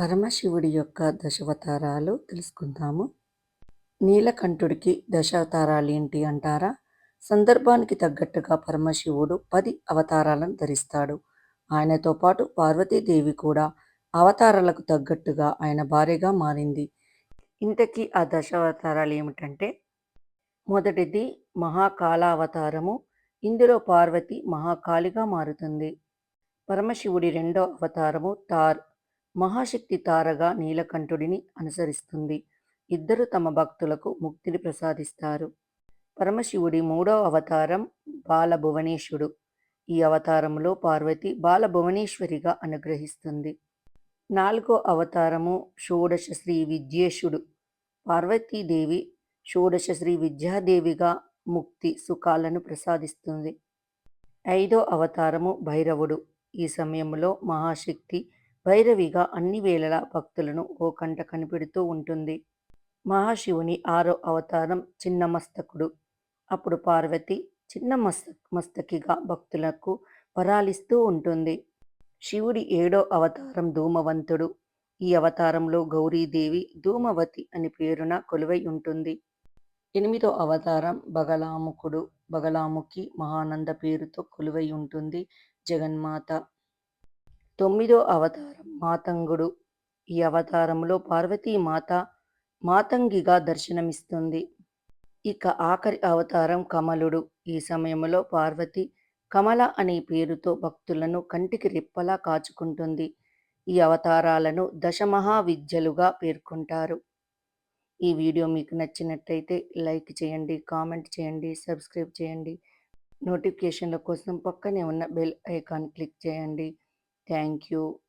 పరమశివుడి యొక్క దశావతారాలు తెలుసుకుందాము. నీలకంఠుడికి దశావతారాలు ఏంటి అంటారా? సందర్భానికి తగ్గట్టుగా పరమశివుడు పది అవతారాలను ధరిస్తాడు. ఆయనతో పాటు పార్వతీదేవి కూడా అవతారాలకు తగ్గట్టుగా ఆయన భార్యగా మారింది. ఇంతకీ ఆ దశావతారాలు ఏమిటంటే? మొదటిది మహాకాల అవతారము ఇందులో పార్వతి మహాకాళిగా మారుతుంది. పరమశివుడి రెండో అవతారము తార్ మహాశక్తి తారగా నీలకంఠుడిని అనుసరిస్తుంది. ఇద్దరు తమ భక్తులకు ముక్తిని ప్రసాదిస్తారు. పరమశివుడి మూడో అవతారం బాలభువనేశ్వరుడు. ఈ అవతారంలో పార్వతి బాలభువనేశ్వరిగా అనుగ్రహిస్తుంది. నాలుగో అవతారము షోడశ శ్రీ విద్యేశుడు పార్వతీదేవి షోడశ శ్రీ విద్యాదేవిగా ముక్తి సుఖాలను ప్రసాదిస్తుంది. ఐదో అవతారము భైరవుడు. ఈ సమయంలో మహాశక్తి భైరవిగా అన్ని వేళలా భక్తులను ఓ కంట కనిపెడుతూ ఉంటుంది. మహాశివుని ఆరో అవతారం చిన్న మస్తకుడు. అప్పుడు పార్వతి చిన్న మస్త మస్తకిగా భక్తులకు పరాలిస్తూ ఉంటుంది. శివుడి ఏడో అవతారం ధూమవంతుడు. ఈ అవతారంలో గౌరీదేవి ధూమవతి అని పేరున కొలువై ఉంటుంది. ఎనిమిదో అవతారం బగలాముకుడు బగలాముఖి మహానంద పేరుతో కొలువై ఉంటుంది జగన్మాత. తొమ్మిదో అవతారం మాతంగుడు. ఈ అవతారంలో పార్వతీమాత మాతంగిగా దర్శనమిస్తుంది. ఇక ఆఖరి అవతారం కమలుడు. ఈ సమయంలో పార్వతి కమల అనే పేరుతో భక్తులను కంటికి రెప్పలా కాచుకుంటుంది. ఈ అవతారాలను దశమహావిద్యలుగా పేర్కొంటారు. ఈ వీడియో మీకు నచ్చినట్టయితే లైక్ చేయండి కామెంట్ చేయండి సబ్స్క్రైబ్ చేయండి. నోటిఫికేషన్ల కోసం పక్కనే ఉన్న బెల్ ఐకాన్ క్లిక్ చేయండి. Thank you.